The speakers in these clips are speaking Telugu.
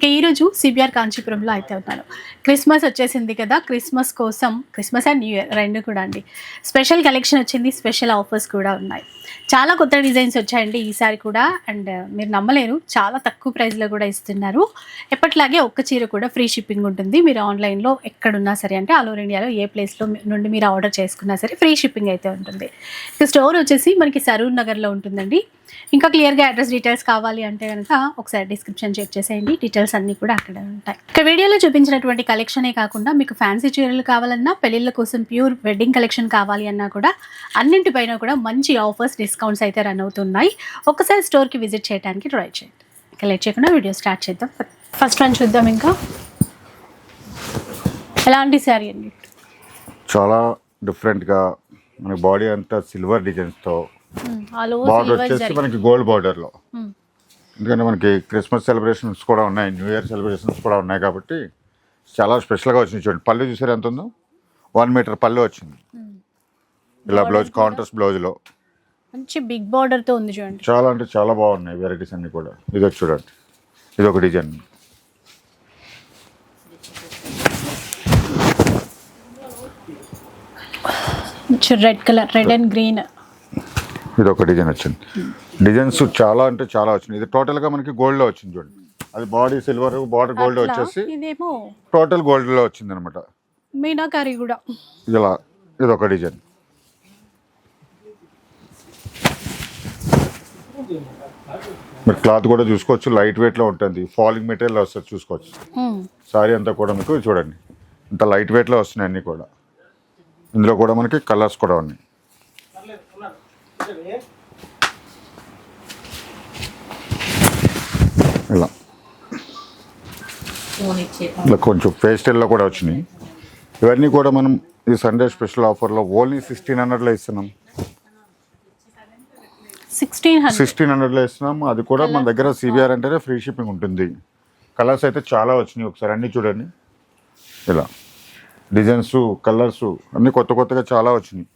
ఇక ఈరోజు సిబిఆర్ కాంచీపురంలో అయితే ఉన్నాను క్రిస్మస్ వచ్చేసింది కదా క్రిస్మస్ కోసం క్రిస్మస్ అండ్ న్యూ ఇయర్ రెండు కూడా అండి. స్పెషల్ కలెక్షన్ వచ్చింది స్పెషల్ ఆఫర్స్ కూడా ఉన్నాయి. చాలా కొత్త డిజైన్స్ వచ్చాయండి ఈసారి కూడా. అండ్ మీరు నమ్మలేరు చాలా తక్కువ ప్రైస్లో కూడా ఇస్తున్నారు. ఎప్పట్లాగే ఒక్క చీర కూడా ఫ్రీ షిప్పింగ్ ఉంటుంది. మీరు ఆన్లైన్లో ఎక్కడున్నా సరే అంటే ఆల్ ఓవర్ ఇండియాలో ఏ ప్లేస్లో నుండి మీరు ఆర్డర్ చేసుకున్నా సరే ఫ్రీ షిప్పింగ్ అయితే ఉంటుంది. ఇక స్టోర్ వచ్చేసి మనకి సరూర్ నగర్లో ఉంటుందండి. ఇంకా క్లియర్గా అడ్రస్ డీటెయిల్స్ కావాలి అంటే కనుక ఒకసారి డిస్క్రిప్షన్ చెక్ చేసేయండి. డీటెయిల్స్ అన్నీ కూడా అక్కడే ఉంటాయి. ఇక వీడియోలో చూపించినటువంటి కలెక్షనే కాకుండా మీకు ఫ్యాన్సీ చీరలు కావాలన్నా పెళ్ళిళ్ళ కోసం ప్యూర్ వెడ్డింగ్ కలెక్షన్ కావాలి అన్నా కూడా అన్నింటిపైన కూడా మంచి ఆఫర్స్ డిస్కౌంట్స్ అయితే రన్ అవుతున్నాయి. ఒకసారి స్టోర్కి విజిట్ చేయడానికి ట్రై చేయండి. ఇక లేట్ చేయకుండా వీడియో స్టార్ట్ చేద్దాం. ఫస్ట్ వన్ చూద్దాం ఇంకా. ఎలాంటి శారీ అండి? చాలా డిఫరెంట్గా మన బాడీ అంతా సిల్వర్ డిజైన్స్తో బార్డర్ వచ్చేసి మనకి గోల్డ్ బార్డర్లో ఎందుకంటే మనకి క్రిస్మస్ సెలబ్రేషన్స్ కూడా ఉన్నాయి న్యూ ఇయర్ సెలబ్రేషన్స్ కూడా ఉన్నాయి కాబట్టి చాలా స్పెషల్గా వచ్చింది చూడండి. పళ్ళు చూసారు ఎంత ఉందో? వన్ మీటర్ పళ్ళు వచ్చింది. ఇలా బ్లౌజ్ కాంట్రాస్ట్ బ్లౌజ్లో మంచి బిగ్ బార్డర్తో ఉంది చూడండి. చాలా అంటే చాలా బాగున్నాయి వెరైటీస్ అన్నీ కూడా. ఇది చూడండి. ఇది ఒక design red colour red and green ఇది ఒక డిజైన్ వచ్చింది. డిజైన్స్ చాలా అంటే చాలా వచ్చింది ఇది టోటల్గా మనకి గోల్డ్లో వచ్చింది చూడండి. అది బాడీ సిల్వర్ బార్డర్ గోల్డ్ వచ్చేసి టోటల్ గోల్డ్లో వచ్చింది అనమాట మీనాకారి కూడా. ఇలా ఇది ఒక డిజైన్. మీరు క్లాత్ కూడా చూసుకోవచ్చు లైట్ వెయిట్లో ఉంటుంది. ఫాలింగ్ మెటీరియల్ వస్తుంది చూసుకోవచ్చు. సారీ అంతా కూడా మీకు చూడండి. ఇంత లైట్ వెయిట్లో వస్తున్నాయి అన్నీ కూడా. ఇందులో కూడా మనకి కలర్స్ కూడా ఉన్నాయి. ఇలా. ఇలా కొంచెం పేస్టల్లో కూడా వచ్చినాయి. ఇవన్నీ కూడా మనం ఈ సండే స్పెషల్ ఆఫర్లో ఓన్లీ సిక్స్టీన్ హండ్రెడ్లో ఇస్తున్నాం. సిక్స్టీన్ హండ్రెడ్ సిక్స్టీన్ హండ్రెడ్లో ఇస్తున్నాం. అది కూడా మన దగ్గర సిబిఆర్ అంటేనే ఫ్రీ షిప్పింగ్ ఉంటుంది. కలర్స్ అయితే చాలా వచ్చినాయి ఒకసారి. అన్నీ చూడండి. ఇలా. డిజైన్స్ కలర్స్ అన్నీ కొత్త కొత్తగా చాలా వచ్చినాయి.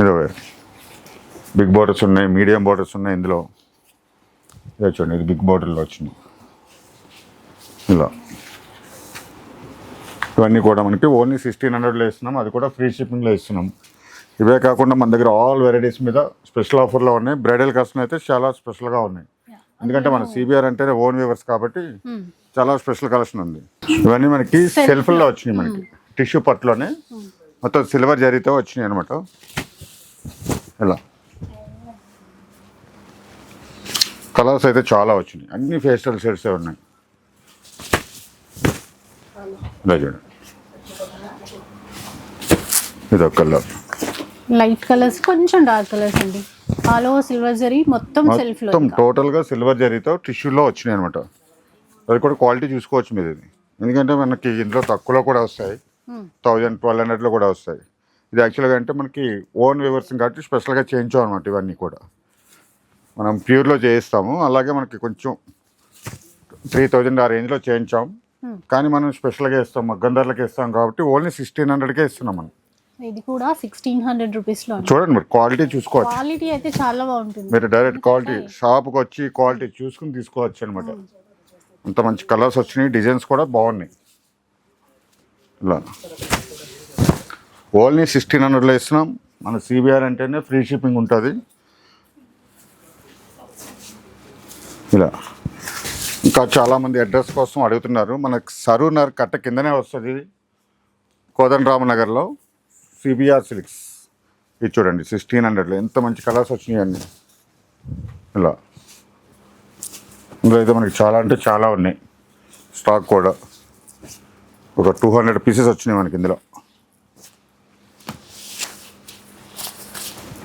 ఇదో బిగ్ బార్డర్స్ ఉన్నాయి మీడియం బార్డర్స్ ఉన్నాయి ఇందులో. ఇదో చూడండి ఇది బిగ్ బార్డర్లో వచ్చింది. ఇలా. ఇవన్నీ కూడా మనకి ఓన్లీ సిక్స్టీన్ హండ్రెడ్లో ఇస్తున్నాం అది కూడా ఫ్రీ షిప్పింగ్లో ఇస్తున్నాం. ఇవే కాకుండా మన దగ్గర ఆల్ వెరైటీస్ మీద స్పెషల్ ఆఫర్లో ఉన్నాయి. బ్రైడల్ కస్టమ్ అయితే చాలా స్పెషల్గా ఉన్నాయి. ఎందుకంటే మన సిబిఆర్ అంటేనే ఓన్ వ్యూవర్స్ కాబట్టి చాలా స్పెషల్ కలెక్షన్ ఉంది. ఇవన్నీ మనకి సెల్ఫ్లో వచ్చినాయి మనకి. టిష్యూ పట్టులోనే మొత్తం సిల్వర్ జరీతో వచ్చినాయి అనమాట ఇలా కలర్స్ అయితే చాలా వచ్చినాయి. అన్ని ఫేస్టల్ షేడ్స్ ఉన్నాయి. ఇలా చూడండి ఇది ఒక కలర్ లైట్ కలర్స్ కొంచెం డార్క్ కలర్స్ అండి. ఆల్ ఓవర్ సిల్వర్ జరీ మొత్తం సెల్ఫ్ మొత్తం టోటల్గా సిల్వర్ జరీతో టిష్యూలో వచ్చినాయి అనమాట అది కూడా క్వాలిటీ చూసుకోవచ్చు మీరు ఇది ఎందుకంటే మనకి ఇందులో తక్కువలో కూడా వస్తాయి. థౌజండ్ ట్వెల్వ్ హండ్రెడ్లో కూడా వస్తాయి. ఇది యాక్చువల్గా అంటే మనకి ఓన్ వ్యూవర్స్ కాబట్టి స్పెషల్గా చేయించాం అనమాట ఇవన్నీ కూడా. మనం ప్యూర్లో చేయిస్తాము. అలాగే మనకి కొంచెం త్రీ థౌజండ్ ఆ రేంజ్లో చేయించాం. కానీ మనం స్పెషల్గా ఇస్తాం మగ్గం ధరలకి ఇస్తాం కాబట్టి ఓన్లీ సిక్స్టీన్ హండ్రెడ్కే ఇస్తున్నాం మనం. ఇది కూడా సిక్స్టీన్ హండ్రెడ్ రూపీస్లో చూడండి మీరు క్వాలిటీ చూసుకోవచ్చు. క్వాలిటీ అయితే చాలా బాగుంటుంది. మీరు డైరెక్ట్ క్వాలిటీ షాప్కి వచ్చి క్వాలిటీ చూసుకుని తీసుకోవచ్చు అనమాట అంత మంచి కలర్స్ వచ్చినాయి డిజైన్స్ కూడా బాగున్నాయి. ఇలా. ఓన్లీ సిక్స్టీన్ హండ్రెడ్లో ఇస్తున్నాం. మన సిబిఆర్ అంటేనే ఫ్రీ షిప్పింగ్ ఉంటుంది. ఇలా. ఇంకా చాలామంది అడ్రస్ కోసం అడుగుతున్నారు. మనకు సరూనర్ కట్ట కిందనే వస్తుంది కోదండరామ నగర్లో సిబిఆర్ సిల్క్స్. ఇది చూడండి సిక్స్టీన్ హండ్రెడ్లో. ఎంత మంచి కలర్స్ వచ్చినాయి ఇలా. ఇందులో అయితే మనకి చాలా అంటే చాలా ఉన్నాయి. స్టాక్ కూడా. ఒక టూ హండ్రెడ్ పీసెస్ వచ్చినాయి మనకి ఇందులో.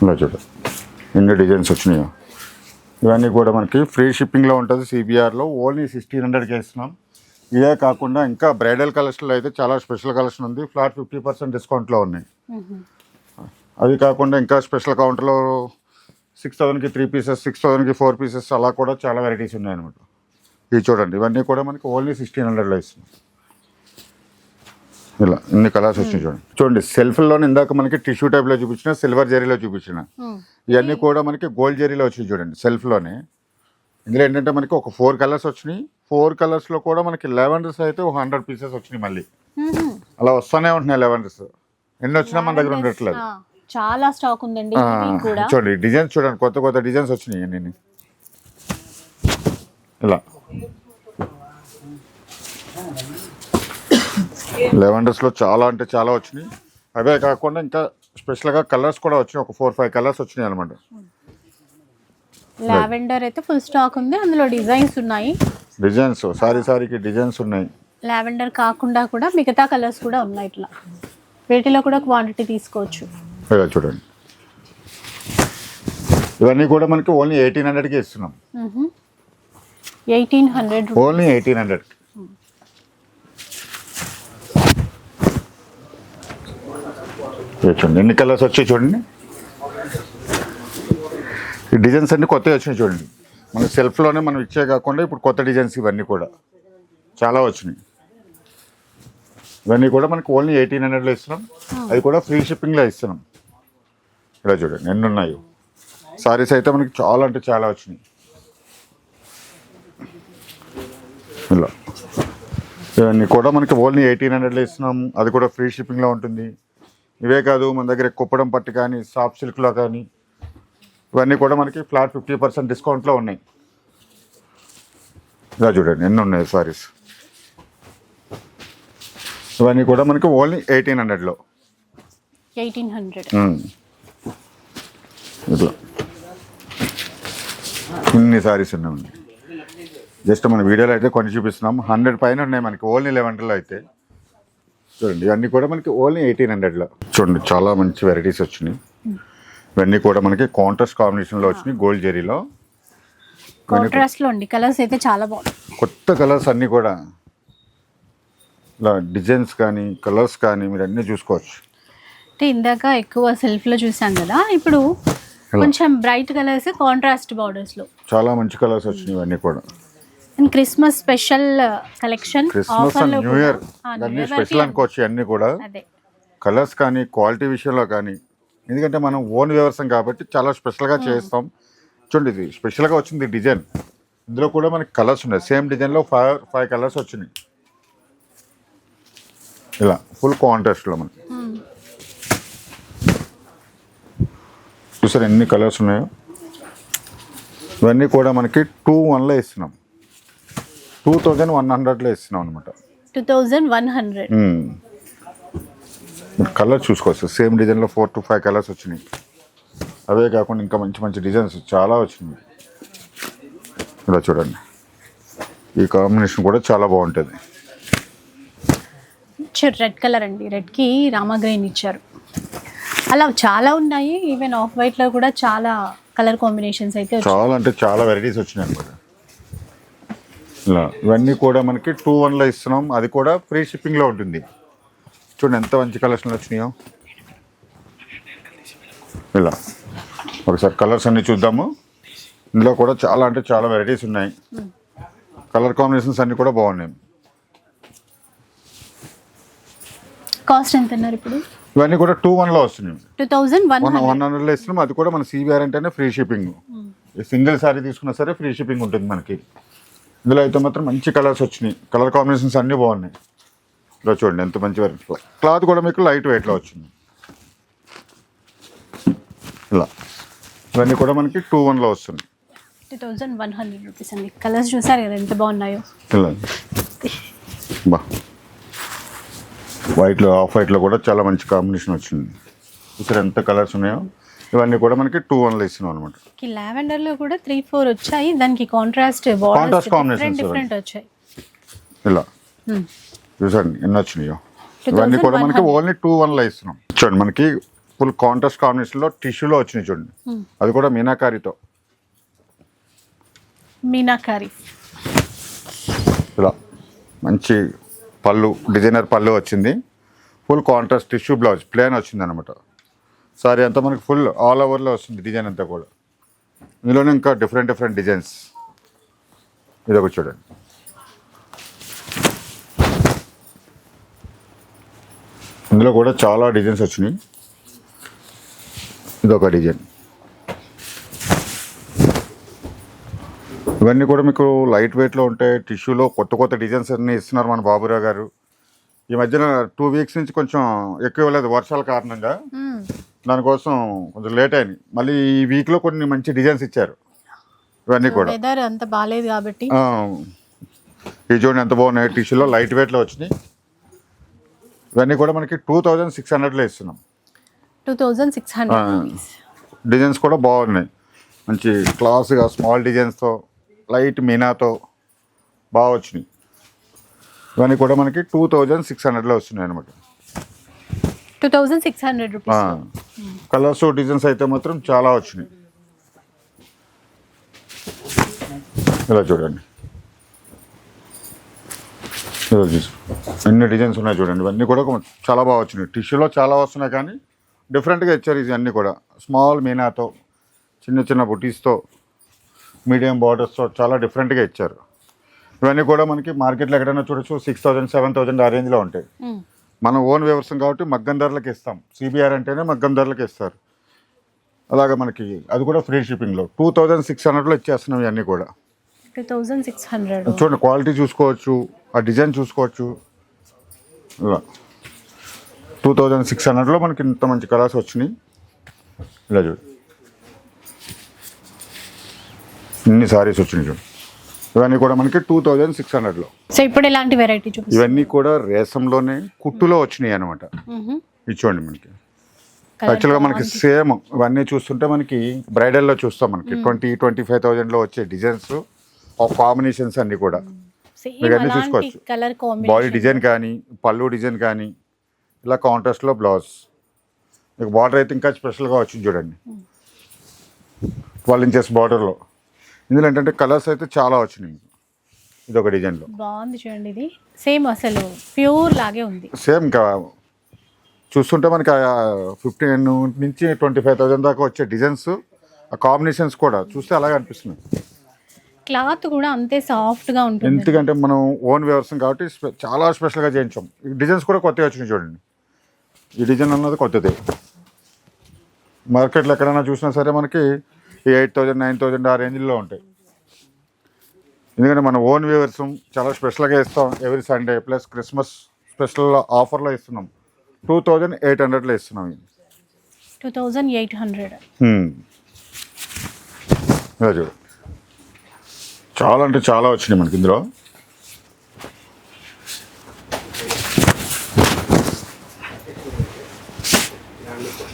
ఇలా చూడ ఎన్ని డిజైన్స్ వచ్చినాయో. ఇవన్నీ కూడా మనకి ఫ్రీ షిప్పింగ్లో ఉంటుంది సిబిఆర్లో. ఓన్లీ సిక్స్టీన్ హండ్రెడ్కి ఇస్తున్నాం. ఇదే కాకుండా ఇంకా బ్రైడల్ కలెక్షన్లో అయితే చాలా స్పెషల్ కలెక్షన్ ఉంది. ఫ్లాట్ ఫిఫ్టీ పర్సెంట్ డిస్కౌంట్లో ఉన్నాయి. అది కాకుండా ఇంకా స్పెషల్ కౌంటర్లో సిక్స్ థౌసండ్కి త్రీ పీసెస్ సిక్స్ థౌసండ్కి ఫోర్ పీసెస్ అలా కూడా చాలా వెరైటీస్ ఉన్నాయి అనమాట ఇవి చూడండి. ఇవన్నీ కూడా మనకి ఓన్లీ సిక్స్టీన్ హండ్రెడ్లో ఇస్తున్నాం. ఇలా ఇన్ని కలర్స్ వచ్చినాయి చూడండి. చూడండి సెల్ఫ్లో ఇందాక మనకి టిష్యూ టైప్లో చూపించిన సిల్వర్ జరీలో చూపించిన. ఇవన్నీ కూడా మనకి గోల్డ్ జరీలో వచ్చినాయి చూడండి సెల్ఫ్లోనే ఇందులో ఏంటంటే మనకి ఒక ఫోర్ కలర్స్ వచ్చినాయి. ఫోర్ కలర్స్లో కూడా మనకి లెవెండర్స్ అయితే ఒక హండ్రెడ్ పీసెస్ వచ్చినాయి మళ్ళీ. అలా వస్తూనే ఉంటున్నాయి లెవెండర్స్ ఎన్ని వచ్చినా మన దగ్గర ఉండట్లేదు. చాలా స్టాక్ ఉందండి చూడండి డిజైన్స్ చూడండి కొత్త కొత్త డిజైన్స్ వచ్చినాయి ఇలా. లెవెండర్స్లో చాలా అంటే చాలా వచ్చినాయి. అవే కాకుండా ఇంకా స్పెషల్గా కలర్స్ కూడా వచ్చినాయి. ఒక ఫోర్ ఫైవ్ కలర్స్ వచ్చినాయి అనమాట లావెండర్ అయితే ఫుల్ స్టాక్ ఉంది. అందులో డిజైన్స్ ఉన్నాయి. డిజైన్స్ సారీ సారీకి డిజైన్స్ ఉన్నాయి. లావెండర్ కాకుండా కూడా మిగతా కలర్స్ కూడా ఉన్నాయి ఇట్లా. వీటిలో కూడా క్వాంటిటీ తీసుకోవచ్చు. ఇలా చూడండి. ఇవన్నీ కూడా మనకి ఓన్లీ ఎయిటీన్ హండ్రెడ్కి ఇస్తున్నాం. Eighteen hundred only eighteen hundred చూడండి. ఎన్ని కలర్స్ వచ్చాయి చూడండి? ఈ డిజైన్స్ అన్ని కొత్తవి వచ్చినాయి చూడండి. మన సెల్ఫ్లోనే మనం ఇచ్చే కాకుండా ఇప్పుడు కొత్త డిజైన్స్ ఇవన్నీ కూడా. చాలా వచ్చినాయి. ఇవన్నీ కూడా మనకి ఓన్లీ ఎయిటీన్ హండ్రెడ్లో ఇస్తున్నాం. అది కూడా ఫ్రీ షిప్పింగ్లో ఇస్తున్నాం. ఇలా చూడండి ఎన్ని ఉన్నాయో. సారీస్ అయితే మనకి చాలా అంటే చాలా వచ్చినాయి. ఇలా. ఇవన్నీ కూడా మనకి ఓన్లీ ఎయిటీన్ హండ్రెడ్లో ఇస్తున్నాం. అది కూడా ఫ్రీ షిప్పింగ్లో ఉంటుంది. ఇవే కాదు మన దగ్గర కుప్పడం పట్టు కానీ సాఫ్ట్ సిల్క్లో కానీ ఇవన్నీ కూడా మనకి ఫ్లాట్ ఫిఫ్టీ పర్సెంట్ డిస్కౌంట్లో ఉన్నాయి. ఇలా చూడండి ఎన్ని ఉన్నాయి సారీస్ ఇవన్నీ కూడా మనకి ఓన్లీ ఎయిటీన్ హండ్రెడ్లో ఎయిటీన్ హండ్రెడ్ ఇట్లా ఇన్ని సారీస్ ఉన్నాయి. జస్ట్ మన వీడియోలో అయితే కొన్ని చూపిస్తున్నాం. హండ్రెడ్ పైన ఉన్నాయి మనకి ఓన్లీ లెవెన్లో అయితే. చూడండి ఇవన్నీ కూడా మనకి ఓన్లీ ఎయిటీన్ హండ్రెడ్లో చూడండి చాలా మంచి వెరైటీస్ వచ్చినాయి. ఇవన్నీ కూడా మనకి కాంట్రాస్ట్ కాంబినేషన్లో వచ్చినాయి గోల్డ్ జెరీలో కాంట్రాస్ట్లో అండి కలర్స్ అయితే చాలా బాగుంది కొత్త కలర్స్ అన్నీ కూడా. ఇలా డిజైన్స్ కానీ కలర్స్ కానీ మీరు అన్నీ చూసుకోవచ్చు. అంటే ఇందాక ఎక్కువ సెల్ఫ్లో చూసాం కదా ఇప్పుడు కొంచెం బ్రైట్ కలర్స్ కాంట్రాస్ట్ బార్డర్స్లో. చాలా మంచి కలర్స్ వచ్చినాయి ఇవన్నీ కూడా. And Christmas special collection Christmas and new year అన్నీ స్పెషల్ అనుకోవచ్చు అన్నీ కూడా. కలర్స్ కానీ క్వాలిటీ విషయంలో కానీ ఎందుకంటే మనం ఓన్ వ్యవసాయం కాబట్టి చాలా స్పెషల్గా చేస్తాం. చూడండి ఇది స్పెషల్గా వచ్చింది డిజైన్ ఇందులో కూడా మనకి కలర్స్ ఉన్నాయి. సేమ్ డిజైన్లో ఫైవ్ ఫైవ్ కలర్స్ వచ్చినాయి. ఇలా ఫుల్ కాంట్రాస్ట్లో మనకి. చూసారు ఎన్ని కలర్స్ ఉన్నాయో? ఇవన్నీ కూడా మనకి టూ వన్లో ఇస్తున్నాం. టూ థౌజండ్ వన్ హండ్రెడ్లో ఇస్తున్నాం అనమాట two thousand one hundred. Colour చూసుకోవచ్చు. సేమ్ డిజైన్లో ఫోర్ టు ఫైవ్ కలర్స్ వచ్చినాయి. అవే కాకుండా ఇంకా మంచి మంచి డిజైన్స్ చాలా వచ్చినాయి. ఇలా చూడండి. ఈ కాంబినేషన్ కూడా చాలా బాగుంటుంది. రెడ్ కలర్ అండి. రెడ్కి రామా గ్రీన్ ఇచ్చారు. అలా చాలా ఉన్నాయి. ఈవెన్ ఆఫ్ వైట్లో కూడా చాలా కలర్ కాంబినేషన్స్ అయితే చాలా అంటే చాలా వెరైటీస్ వచ్చినాయి అనమాట ఇలా ఇవన్నీ కూడా మనకి టూ వన్లో ఇస్తున్నాం. అది కూడా ఫ్రీ షిప్పింగ్లో ఉంటుంది. చూడండి ఎంత మంచి కలెక్షన్లు వచ్చినాయో. ఇలా. ఒకసారి కలర్స్ అన్ని చూద్దాము. ఇందులో కూడా చాలా అంటే చాలా వెరైటీస్ ఉన్నాయి. కలర్ కాంబినేషన్స్ అన్ని కూడా బాగున్నాయి. కాస్ట్ ఎంత అన్నారు ఇప్పుడు? ఇవన్నీ కూడా టూ వన్లో వస్తున్నాయి. Two thousand one one one హండ్రెడ్లో ఇస్తున్నాం. అది కూడా మన సిబిఆర్ అంటేనే ఫ్రీ షిప్పింగ్ సింగిల్ సారీ తీసుకున్నా సరే ఫ్రీ షిప్పింగ్ ఉంటుంది మనకి. ఇందులో అయితే మాత్రం మంచి కలర్స్ వచ్చినాయి. కలర్ కాంబినేషన్స్ అన్నీ బాగున్నాయి. ఇలా చూడండి ఎంత మంచి వెరైటీ క్లాత్ కూడా మీకు లైట్ వెయిట్లో వచ్చింది. ఇలా. ఇవన్నీ కూడా మనకి టూ వన్లో వస్తుంది two thousand one hundred rupees అండి. కలర్స్ చూసారు కదా ఎంత బాగున్నాయో. ఇలా. బా. వైట్లో ఆఫ్ వైట్లో కూడా చాలా మంచి కాంబినేషన్ వచ్చింది. ఇక్కడ ఎంత కలర్స్ ఉన్నాయో? ఇవన్నీ కూడా మనకి టూ వన్లో ఇస్తున్నాం అనమాట లావెండర్లో కూడా త్రీ ఫోర్ వచ్చాయి. దానికి కాంట్రాస్ట్ Contrast combinations డిఫరెంట్ వచ్చాయి. ఇలా. Hmm. చూసండి ఎన్ని వచ్చినాయో. 2100. ఇవన్నీ కూడా మనకి ఓన్లీ టూ వన్లో ఇస్తున్నాం. చూడండి మనకి ఫుల్ కాంట్రాస్ట్ కాంబినేషన్లో టిష్యూలో వచ్చినాయి చూడండి. అది కూడా మీనాకారితో. మీనాకారి. ఇలా. మంచి పళ్ళు డిజైనర్ పళ్ళు వచ్చింది. Full contrast tissue blouse plain వచ్చింది అనమాట సారీ అంతా మనకు ఫుల్ ఆల్ ఓవర్లో వస్తుంది డిజైన్ అంతా కూడా. ఇందులోనే ఇంకా డిఫరెంట్ డిఫరెంట్ డిజైన్స్ ఇది ఒకటి చూడండి. ఇందులో కూడా చాలా డిజైన్స్ వచ్చినాయి. ఇదొక డిజైన్ ఇవన్నీ కూడా మీకు లైట్ వెయిట్లో ఉంటాయి టిష్యూలో కొత్త కొత్త డిజైన్స్ అన్నీ ఇస్తున్నారు మన బాబురావు గారు. ఈ మధ్యన టూ వీక్స్ నుంచి కొంచెం ఎక్కువ ఇవ్వలేదు వర్షాల కారణంగా. దానికోసం కొంచెం లేట్ అయింది మళ్ళీ ఈ వీక్లో కొన్ని మంచి డిజైన్స్ ఇచ్చారు. ఇవన్నీ కూడా. వెదర్ అంత బాగాలేదు కాబట్టి. ఈ చూడండి ఎంత బాగున్నాయి టిష్యూలో లైట్ వెయిట్లో వచ్చినాయి. ఇవన్నీ కూడా మనకి టూ థౌజండ్ సిక్స్ హండ్రెడ్లో ఇస్తున్నాం. Two thousand six hundred designs కూడా బాగున్నాయి. మంచి క్లాస్గా స్మాల్ డిజైన్స్తో లైట్ మీనాతో బాగా వచ్చినాయి. ఇవన్నీ కూడా మనకి టూ థౌజండ్ సిక్స్ హండ్రెడ్లో వస్తున్నాయి అనమాట two thousand six hundred rupees. Colours designs అయితే మాత్రం చాలా వచ్చినాయి. ఇలా చూడండి. ఇలా చూసి. ఎన్ని డిజైన్స్ ఉన్నాయి చూడండి. ఇవన్నీ కూడా చాలా బాగా వచ్చినాయి. టిష్యూలో చాలా వస్తున్నాయి కానీ డిఫరెంట్గా ఇచ్చారు ఇది అన్నీ కూడా. స్మాల్ మీనాతో చిన్న చిన్న బుటీస్తో మీడియం బార్డర్స్తో చాలా డిఫరెంట్గా ఇచ్చారు. ఇవన్నీ కూడా మనకి మార్కెట్లో ఎక్కడైనా చూడొచ్చు. సిక్స్ థౌజండ్ సెవెన్ థౌజండ్ ఆ రేంజ్లో ఉంటాయి. మన ఓన్ వ్యవసాయం కాబట్టి మగ్గం ధరలకు ఇస్తాం. సిబిఆర్ అంటేనే మగ్గం ధరలకు ఇస్తారు. అలాగే మనకి అది కూడా ఫ్రీ షిప్పింగ్లో. టూ థౌజండ్ సిక్స్ హండ్రెడ్లో ఇచ్చేస్తున్నాం ఇవన్నీ కూడా. టూ థౌజండ్ సిక్స్ హండ్రెడ్ చూడండి క్వాలిటీ చూసుకోవచ్చు ఆ డిజైన్ చూసుకోవచ్చు. ఇలా టూ థౌజండ్ సిక్స్ హండ్రెడ్లో మనకి ఇంత మంచి కలర్స్ వచ్చినాయి. ఇలా చూడు. ఇన్ని సారీస్ వచ్చినాయి చూడు. ఇవన్నీ కూడా మనకి టూ థౌజండ్ సిక్స్ హండ్రెడ్లో సో ఇప్పుడు ఎలాంటి వెరైటీ ఇవన్నీ కూడా రేసంలోనే కుట్టులో వచ్చినాయి అనమాట చూడండి మనకి. యాక్చువల్గా మనకి సేమ్ ఇవన్నీ చూస్తుంటే మనకి బ్రైడల్లో చూస్తాం మనకి. ట్వంటీ ట్వంటీ ఫైవ్ థౌజండ్లో వచ్చే డిజైన్స్ కాంబినేషన్స్ అన్నీ కూడా. అన్నీ చూసుకోవచ్చు. కలర్ బాడీ డిజైన్ కానీ పళ్ళు డిజైన్ కానీ ఇలా కాంట్రాస్ట్లో బ్లౌజ్ మీకు బార్డర్ అయితే ఇంకా స్పెషల్గా వచ్చింది చూడండి. ట్వెల్వ్ ఇంచెస్ బార్డర్లో ఇందులో ఏంటంటే కలర్స్ అయితే చాలా వచ్చినాయి. ఇది ఒక డిజైన్లో బాగుంది చూడండి ఇది. సేమ్ అసలు ప్యూర్ లాగే ఉంది. సేమ్ ఇంకా చూస్తుంటే మనకి ఫిఫ్టీన్ నుంచి ట్వంటీ ఫైవ్ థౌజండ్ దాకా వచ్చే డిజైన్స్ ఆ కాంబినేషన్స్ కూడా చూస్తే అలాగే అనిపిస్తుంది. క్లాత్ కూడా అంతే సాఫ్ట్గా ఉంటుంది. ఎందుకంటే మనం ఓన్ వ్యవసాయం కాబట్టి చాలా స్పెషల్గా చేయించాం. డిజైన్స్ కూడా కొత్తగా వచ్చినాయి చూడండి. ఈ డిజైన్ అన్నది కొత్తది. మార్కెట్లో ఎక్కడైనా చూసినా సరే మనకి ఎయిట్ థౌజండ్ నైన్ థౌజండ్ ఆ రేంజ్లో ఉంటాయి. ఎందుకంటే మన ఓన్ వ్యూవర్స్ చాలా స్పెషల్గా ఇస్తాం every Sunday plus Christmas special ఆఫర్లో ఇస్తున్నాం. టూ థౌజండ్ ఎయిట్ హండ్రెడ్లో ఇస్తున్నాం ఇది. Two thousand eight hundred. చూడు. చాలా అంటే చాలా వచ్చినాయి మనకి ఇందులో.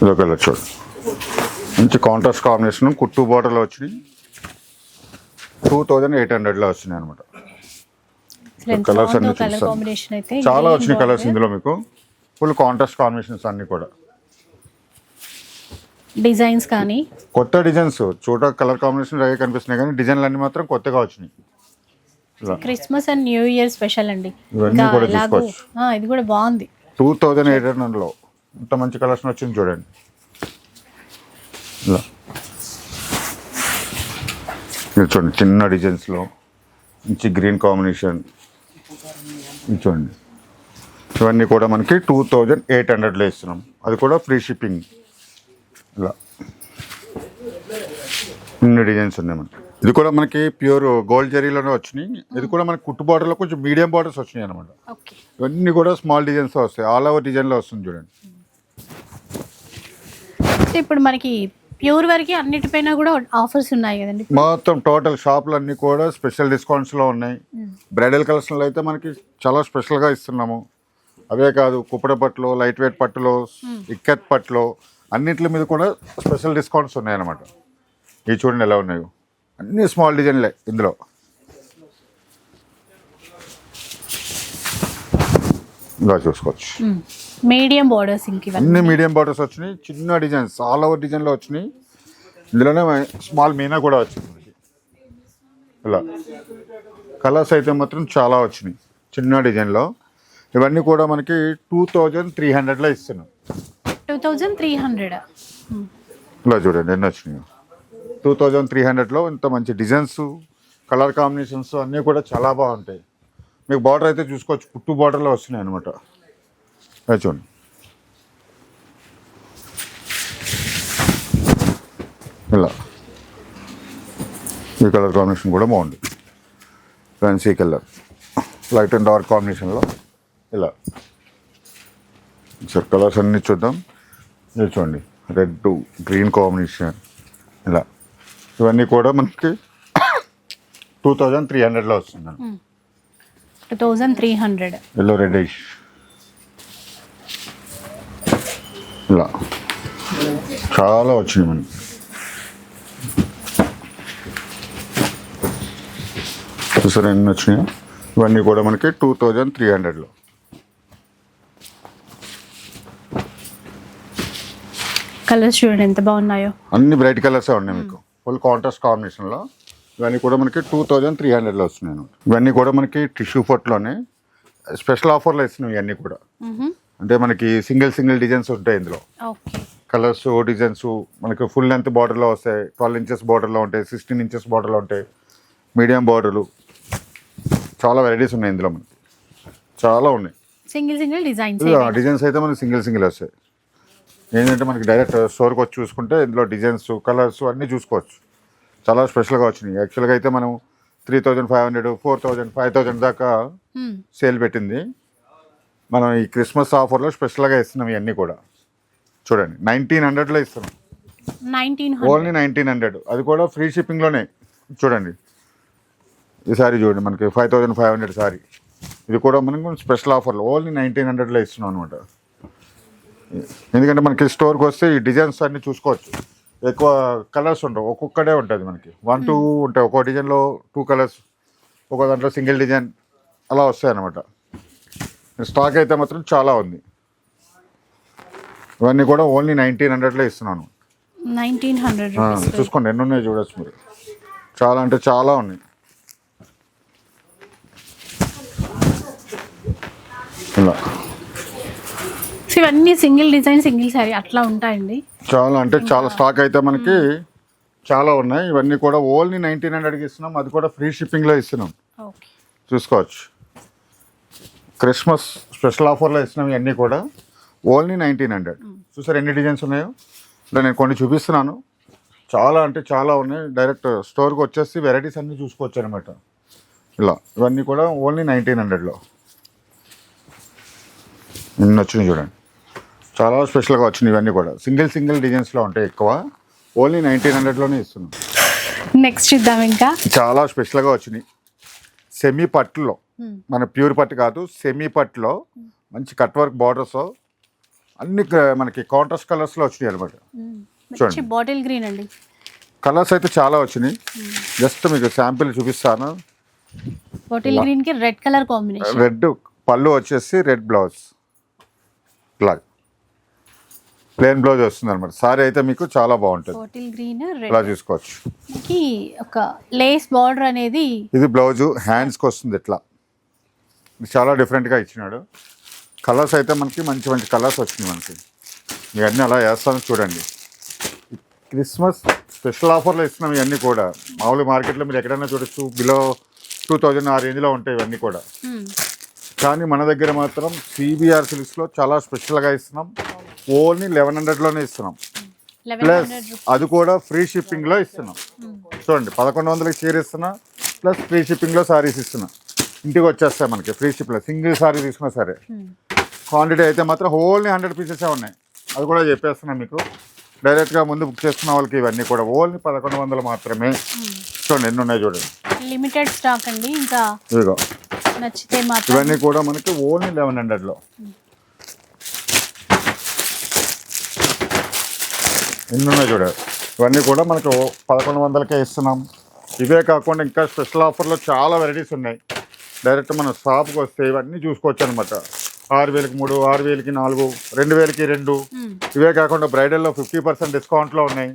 ఇదో కలర్ చూడు. మంచి కాంట్రాస్ట్ కాంబినేషన్ కుట్టు బార్డర్లో వచ్చినాయి. టూ థౌజండ్ ఎయిట్ హండ్రెడ్లో వచ్చినాయి అనమాట కలర్స్ అన్ని చూస్తాను. చాలా వచ్చినాయి కలర్స్. ఇందులో మీకు. ఫుల్ కాంట్రాస్ట్ కాంబినేషన్స్ అన్నీ కూడా. డిజైన్స్ కానీ? కొత్త డిజైన్స్ చూడ కలర్ కాంబినేషన్ అవి కనిపిస్తున్నాయి కానీ డిజైన్లు అన్ని మాత్రం కొత్తగా వచ్చినాయి. Christmas and new year special అండి. ఇవన్నీ కూడా ఇది కూడా బాగుంది. టూ థౌజండ్ ఎయిట్ హండ్రెడ్లో ఇంత మంచి కలెక్షన్ వచ్చింది చూడండి. ఇలా. ఇది చూడండి చిన్న డిజైన్స్లో మంచి గ్రీన్ కాంబినేషన్. చూడండి. ఇవన్నీ కూడా మనకి టూ థౌజండ్ ఎయిట్ హండ్రెడ్లో ఇస్తున్నాం. అది కూడా ఫ్రీ షిప్పింగ్. ఇలా. ఇన్ని డిజైన్స్ ఉన్నాయి మనకి. ఇది కూడా మనకి ప్యూర్ గోల్డ్ జరీలోనే వచ్చినాయి. ఇది కూడా మనకి కుట్టు బార్డర్లో కొంచెం మీడియం బార్డర్స్ వచ్చినాయి అనమాట ఇవన్నీ కూడా స్మాల్ డిజైన్స్ వస్తాయి. ఆల్ ఓవర్ డిజైన్లో వస్తుంది చూడండి. ఇప్పుడు మనకి ప్యూర్ వరకు అన్నిటిపైన కూడా ఆఫర్స్ ఉన్నాయి కదండి. మొత్తం టోటల్ షాపులు అన్నీ కూడా స్పెషల్ డిస్కౌంట్స్లో ఉన్నాయి. బ్రైడల్ కలెక్షన్లో అయితే మనకి చాలా స్పెషల్గా ఇస్తున్నాము. అవే కాదు కుప్పడ పట్టులో లైట్ వెయిట్ పట్టులో ఇక్కత్ పట్టులో అన్నిటి మీద కూడా స్పెషల్ డిస్కౌంట్స్ ఉన్నాయన్నమాట. ఇవి చూడండి ఎలా ఉన్నాయో. అన్ని స్మాల్ డిజైన్లే ఇందులో. ఇలా చూసుకోవచ్చు. మీడియం బార్డర్స్ ఇంక అన్ని మీడియం బార్డర్స్ వచ్చినాయి. చిన్న డిజైన్స్ ఆల్ ఓవర్ డిజైన్లో వచ్చినాయి. ఇందులోనే స్మాల్ మీనా కూడా వచ్చింది. ఇలా. కలర్స్ అయితే మాత్రం చాలా వచ్చినాయి చిన్న డిజైన్లో ఇవన్నీ కూడా మనకి టూ థౌజండ్ త్రీ హండ్రెడ్లో ఇస్తున్నాం. టూ థౌజండ్ త్రీ హండ్రెడ్ ఇలా చూడండి ఎన్ని వచ్చినాయి. టూ థౌజండ్ త్రీ హండ్రెడ్లో ఇంత మంచి డిజైన్స్ కలర్ కాంబినేషన్స్ అన్నీ కూడా చాలా బాగుంటాయి. మీకు బార్డర్ అయితే చూసుకోవచ్చు పుట్టు బార్డర్లో వస్తున్నాయి అనమాట చూడండి. ఇలా. ఈ కలర్ కాంబినేషన్ కూడా బాగుంది. ఫ్రెండ్స్ ఈ కలర్ లైట్ అండ్ డార్క్ కాంబినేషన్లో ఇలా. సార్ కలర్స్ అన్నీ చూద్దాం. ఇది చూడండి. రెడ్ గ్రీన్ కాంబినేషన్ ఇలా. ఇవన్నీ కూడా మనకి టూ థౌజండ్ త్రీ హండ్రెడ్లో వస్తుంది thousand three hundred yellow reddish ఇలా. చాలా వచ్చినాయి మనకి. చూసారా ఎన్ని వచ్చినాయి? ఇవన్నీ కూడా మనకి టూ థౌజండ్ త్రీ హండ్రెడ్లో. కలర్స్ చూడండి ఎంత బాగున్నాయో. అన్ని బ్రైట్ కలర్సే ఉన్నాయి మీకు. ఫుల్ కాంట్రాస్ట్ కాంబినేషన్లో. ఇవన్నీ కూడా మనకి టూ థౌజండ్ త్రీ హండ్రెడ్లో వస్తున్నాయి. ఇవన్నీ కూడా మనకి టిష్యూ ఫోట్లోనే స్పెషల్ ఆఫర్లో ఇస్తున్నాయి ఇవన్నీ కూడా. అంటే మనకి సింగిల్ సింగిల్ డిజైన్స్ ఉంటాయి ఇందులో. కలర్స్ డిజైన్స్ మనకి ఫుల్ లెంత్ బార్డర్లో వస్తాయి. ట్వెల్వ్ ఇంచెస్ బార్డర్లో ఉంటాయి సిక్స్టీన్ ఇంచెస్ బార్డర్లో ఉంటాయి. మీడియం బార్డర్లు. చాలా వెరైటీస్ ఉన్నాయి ఇందులో మనకి. చాలా ఉన్నాయి. సింగిల్ సింగిల్ డిజైన్స్ డిజైన్స్ అయితే మనకి సింగిల్ సింగిల్ వస్తాయి. ఏంటంటే మనకి డైరెక్ట్ స్టోర్కి వచ్చి చూసుకుంటే ఇందులో డిజైన్స్ కలర్స్ అన్నీ చూసుకోవచ్చు. చాలా స్పెషల్గా వచ్చినాయి. యాక్చువల్గా అయితే మనం three thousand five hundred four thousand five thousand దాకా సేల్ పెట్టింది. మనం ఈ క్రిస్మస్ ఆఫర్లో స్పెషల్గా ఇస్తున్నాం ఇవన్నీ కూడా. చూడండి నైన్టీన్ హండ్రెడ్లో ఇస్తున్నాం. నైన్టీన్ ఓన్లీ నైన్టీన్ హండ్రెడ్ అది కూడా ఫ్రీ షిప్పింగ్లోనే. చూడండి. ఈ సారీ చూడండి మనకి five thousand five hundred sari. ఇది కూడా మనకు స్పెషల్ ఆఫర్లో. ఓన్లీ నైన్టీన్ హండ్రెడ్లో ఇస్తున్నాం అనమాట ఎందుకంటే మనకి స్టోర్కి వస్తే ఈ డిజైన్స్ అన్నీ చూసుకోవచ్చు. ఎక్కువ కలర్స్ ఉండవు ఒక్కొక్కడే ఉంటుంది మనకి. వన్ టూ ఉంటాయి. ఒక్కో డిజైన్లో టూ కలర్స్ ఒక దాంట్లో సింగిల్ డిజైన్ అలా వస్తాయి అనమాట స్టాక్ అయితే మాత్రం చాలా ఉంది. ఇవన్నీ కూడా ఓన్లీ నైన్టీన్ హండ్రెడ్లో ఇస్తున్నాను. చూసుకోండి ఎన్ని ఉన్నాయి చూడొచ్చు మీరు. చాలా అంటే చాలా ఉన్నాయి. ఇలా. ఇవన్నీ సింగిల్ డిజైన్ సింగిల్ సారీ అట్లా ఉంటాయండి? చాలా అంటే చాలా స్టాక్ అయితే మనకి చాలా ఉన్నాయి. ఇవన్నీ కూడా ఓన్లీ నైన్టీన్ హండ్రెడ్కి ఇస్తున్నాం. అది కూడా ఫ్రీ షిప్పింగ్లో ఇస్తున్నాం. చూసుకోవచ్చు. క్రిస్మస్ స్పెషల్ ఆఫర్లో ఇస్తున్నాం ఇవన్నీ కూడా ఓన్లీ నైన్టీన్ హండ్రెడ్. చూసారు ఎన్ని డిజైన్స్ ఉన్నాయో? ఇలా నేను కొన్ని చూపిస్తున్నాను. చాలా అంటే చాలా ఉన్నాయి. డైరెక్ట్ స్టోర్కి వచ్చేసి వెరైటీస్ అన్నీ చూసుకోవచ్చు అనమాట ఇలా ఇవన్నీ కూడా ఓన్లీ నైన్టీన్ హండ్రెడ్లో. నిన్న వచ్చినాయి చూడండి. చాలా స్పెషల్గా వచ్చినాయి ఇవన్నీ కూడా. సింగిల్ సింగిల్ డిజైన్స్లో ఉంటాయి ఎక్కువ. ఓన్లీ నైన్టీన్ హండ్రెడ్లోనే ఇస్తున్నాం. నెక్స్ట్ ఇద్దాం ఇంకా. చాలా స్పెషల్గా వచ్చినాయి. సెమీ పట్టులో మన ప్యూర్ పట్టు కాదు సెమీ పట్టులో మంచి కట్ వర్క్ బార్డర్స్ అన్ని మనకి కాంట్రాస్ట్ కలర్స్లో వచ్చినాయి అనమాట మంచి చూడండి. బాటిల్ గ్రీన్ అండి. కలర్స్ అయితే చాలా వచ్చినాయి. జస్ట్ మీకు శాంపిల్ చూపిస్తాను. బాటిల్ గ్రీన్కి రెడ్ కలర్ కాంబినేషన్ రెడ్ పళ్ళు వచ్చేసి రెడ్ బ్లౌజ్ ఇలా ప్లేన్ బ్లౌజ్ వస్తుంది అనమాట సారీ అయితే మీకు చాలా బాగుంటుంది. బాటిల్ గ్రీన్ ఇలా చూసుకోవచ్చు. ఒక లేస్ బార్డర్ అనేది ఇది బ్లౌజు హ్యాండ్స్కి వస్తుంది ఇట్లా. చాలా డిఫరెంట్గా ఇచ్చినాడు. కలర్స్ అయితే మనకి మంచి మంచి కలర్స్ వచ్చినాయి మనకి. ఇవన్నీ అలా వేస్తాను చూడండి. క్రిస్మస్ స్పెషల్ ఆఫర్లో ఇస్తున్నాం ఇవన్నీ కూడా. మామూలు మార్కెట్లో మీరు ఎక్కడైనా చూడొచ్చు. బిలో టూ థౌజండ్ ఆ రేంజ్లో ఉంటాయి ఇవన్నీ కూడా. Hmm. కానీ మన దగ్గర మాత్రం సిబిఆర్ సిల్క్స్లో చాలా స్పెషల్గా ఇస్తున్నాం. ఓన్లీ లెవెన్ హండ్రెడ్లోనే ఇస్తున్నాం. ప్లస్ అది కూడా ఫ్రీ షిప్పింగ్లో ఇస్తున్నాం. చూడండి పదకొండు వందలకి చీర ఇస్తున్నా ప్లస్ ఫ్రీ షిప్పింగ్లో సారీస్ ఇస్తున్నా. ఇంటికి వచ్చేస్తాయి మనకి ఫ్రీ షిప్లో సింగిల్ సారీ తీసుకున్నా సరే. క్వాంటిటీ అయితే మాత్రం ఓన్లీ హండ్రెడ్ పీసెసే ఉన్నాయి. అది కూడా చెప్పేస్తున్నాను మీకు. డైరెక్ట్గా ముందు బుక్ చేసుకున్న వాళ్ళకి ఇవన్నీ కూడా ఓన్లీ పదకొండు వందలు మాత్రమే. చూడండి ఎన్ని ఉన్నాయి చూడండి. లిమిటెడ్ స్టాక్ అండి ఇంకా ఇదిగో. నచ్చితే మాత్రం. ఇవన్నీ కూడా మనకి ఓన్లీ లెవెన్ హండ్రెడ్లో ఎన్ని ఉన్నాయి చూడండి ఇవన్నీ కూడా మనకి పదకొండు వందలకే ఇస్తున్నాం. ఇవే కాకుండా ఇంకా స్పెషల్ ఆఫర్లో చాలా వెరైటీస్ ఉన్నాయి. డైరెక్ట్ మన షాప్కి వస్తే ఇవన్నీ చూసుకోవచ్చు అనమాట ఆరు వేలకి మూడు ఆరు వేలకి నాలుగు రెండు వేలకి రెండు. ఇవే కాకుండా బ్రైడల్లో ఫిఫ్టీ పర్సెంట్ డిస్కౌంట్లో ఉన్నాయి.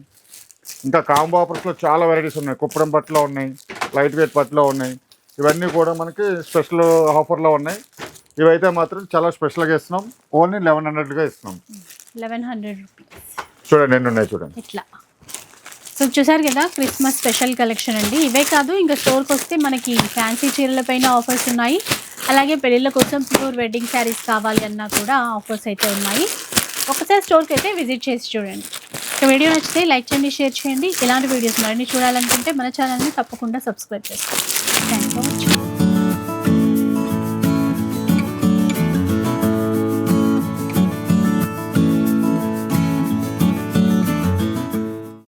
ఇంకా కాంబో ఆఫర్స్లో చాలా వెరైటీస్ ఉన్నాయి. కుప్పడం పట్టులో ఉన్నాయి లైట్ వెయిట్ పట్టులో ఉన్నాయి. ఇవన్నీ కూడా మనకి స్పెషల్ ఆఫర్లో ఉన్నాయి. ఇవైతే మాత్రం చాలా స్పెషల్గా ఇస్తున్నాం. ఓన్లీ లెవెన్ హండ్రెడ్గా ఇస్తున్నాం. Eleven hundred rupees. చూడండి ఎన్ని ఉన్నాయి చూడండి. ఇట్లా. సో చూసారు కదా క్రిస్మస్ స్పెషల్ కలెక్షన్ అండి. ఇవే కాదు ఇంకా స్టోర్కి వస్తే మనకి ఫ్యాన్సీ చీరల పైన ఆఫర్స్ ఉన్నాయి. అలాగే పెళ్ళిళ్ళ కోసం ప్యూర్ వెడ్డింగ్ శారీస్ కావాలి అన్నా కూడా ఆఫర్స్ అయితే ఉన్నాయి. ఒకసారి స్టోర్కి అయితే విజిట్ చేసి చూడండి. ఇక వీడియో నచ్చితే లైక్ చేయండి షేర్ చేయండి. ఇలాంటి వీడియోస్ మరిన్ని చూడాలనుకుంటే మన ఛానల్ని తప్పకుండా సబ్స్క్రైబ్ చేసుకోండి. Thank for watching